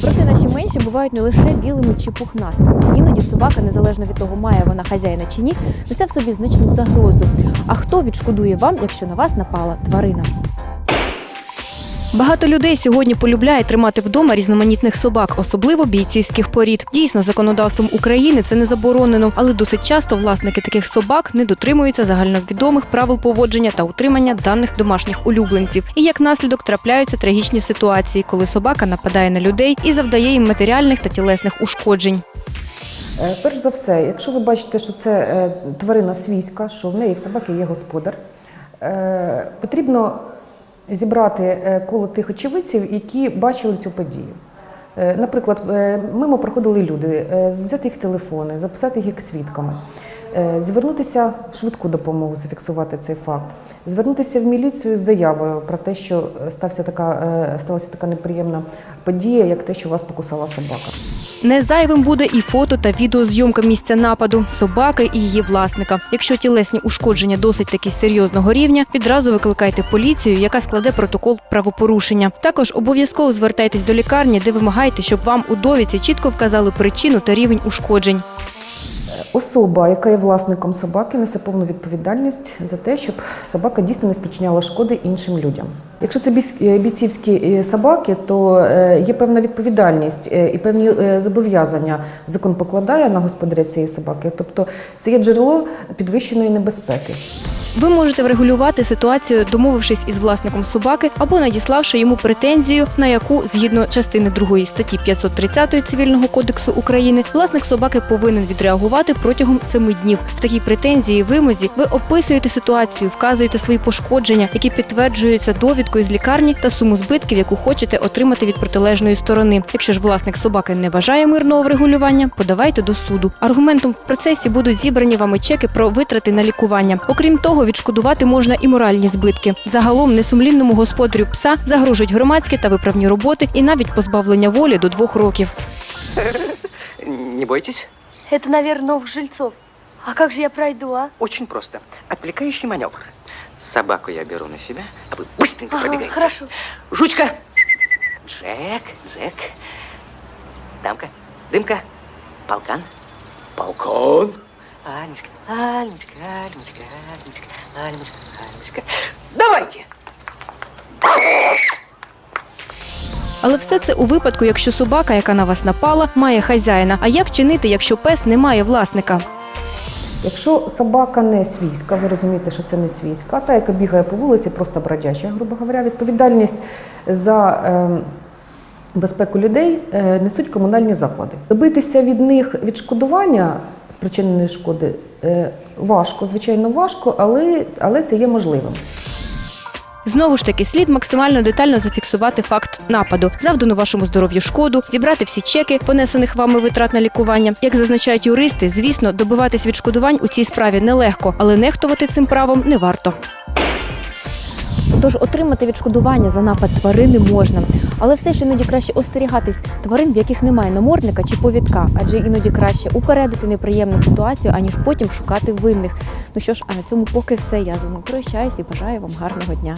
Проте наші менші бувають не лише білими чи пухнастими. Іноді собака, незалежно від того, має вона хазяїна чи ні, несе в собі значну загрозу. А хто відшкодує вам, якщо на вас напала тварина? Багато людей сьогодні полюбляє тримати вдома різноманітних собак, особливо бійцівських порід. Дійсно, законодавством України це не заборонено, але досить часто власники таких собак не дотримуються загальновідомих правил поводження та утримання даних домашніх улюбленців. І як наслідок трапляються трагічні ситуації, коли собака нападає на людей і завдає їм матеріальних та тілесних ушкоджень. Е, Перш за все, якщо ви бачите, що це е, тварина свійська, що в неї в собаки є господар, е, потрібно зібрати е, коло тих очевидців, які бачили цю подію. Е, Наприклад, е, мимо проходили люди, взяти їх телефони, записати їх як свідками, звернутися в швидку допомогу, зафіксувати цей факт, звернутися в міліцію з заявою про те, що стався така, сталася така неприємна подія, як те, що вас покусала собака. Не зайвим буде і фото та відеозйомка місця нападу собаки і її власника. Якщо тілесні ушкодження досить таки серйозного рівня, відразу викликайте поліцію, яка складе протокол правопорушення. Також обов'язково звертайтесь до лікарні, де вимагаєте, щоб вам у довідці чітко вказали причину та рівень ушкоджень. Особа, яка є власником собаки, несе повну відповідальність за те, щоб собака дійсно не спричиняла шкоди іншим людям. Якщо це е, бійцівські е, собаки, то е, є певна відповідальність і певні зобов'язання закон покладає на господаря цієї собаки. Тобто це є джерело підвищеної небезпеки. Ви можете врегулювати ситуацію, домовившись із власником собаки або надіславши йому претензію, на яку згідно частини 2 статті 530 цивільного кодексу України власник собаки повинен відреагувати протягом 7 днів. В такій претензії вимозі ви описуєте ситуацію, вказуєте свої пошкодження, які підтверджуються довідкою з лікарні та суму збитків, яку хочете отримати від протилежної сторони. Якщо ж власник собаки не бажає мирного врегулювання, подавайте до суду. Аргументом в процесі будуть зібрані вами чеки про витрати на лікування. Окрім того, відшкодувати можна і моральні збитки. Загалом несумлінному господарю пса загрожують громадські та виправні роботи і навіть позбавлення волі до двох років. Не бойтесь. Это, наверное, новых жильцов. А как же я пройду, а? Очень просто. Отвлекающий маневр. Собаку я беру на себя, а вы быстренько Ага, пробегаете. хорошо. Жучка! Джек, Джек. Дамка, дымка, полкан, полкан. Альмочка, Альмочка, Альмочка, Альмочка, Альмочка, Альмочка. Давайте! Але все це у випадку, якщо собака, яка на вас напала, має хазяїна. А як чинити, якщо пес не має власника? Якщо собака не свійська, ви розумієте, що це не свійська, та, яка бігає по вулиці, просто бродяча, грубо говоря, відповідальність за е, безпеку людей е, несуть комунальні заклади. Добитися від них відшкодування спричиненої шкоди е, важко, звичайно, важко, але, але це є можливим. Знову ж таки, слід максимально детально зафіксувати факт нападу, завдану вашому здоров'ю шкоду, зібрати всі чеки, понесених вами витрат на лікування. Як зазначають юристи, звісно, добиватись відшкодувань у цій справі нелегко, але нехтувати цим правом не варто. Тож отримати відшкодування за напад тварини можна, але все ж іноді краще остерігатись тварин, в яких немає намордника чи повідка, адже іноді краще упередити неприємну ситуацію, аніж потім шукати винних. Ну що ж, а на цьому поки все. Я з вами прощаюсь і бажаю вам гарного дня.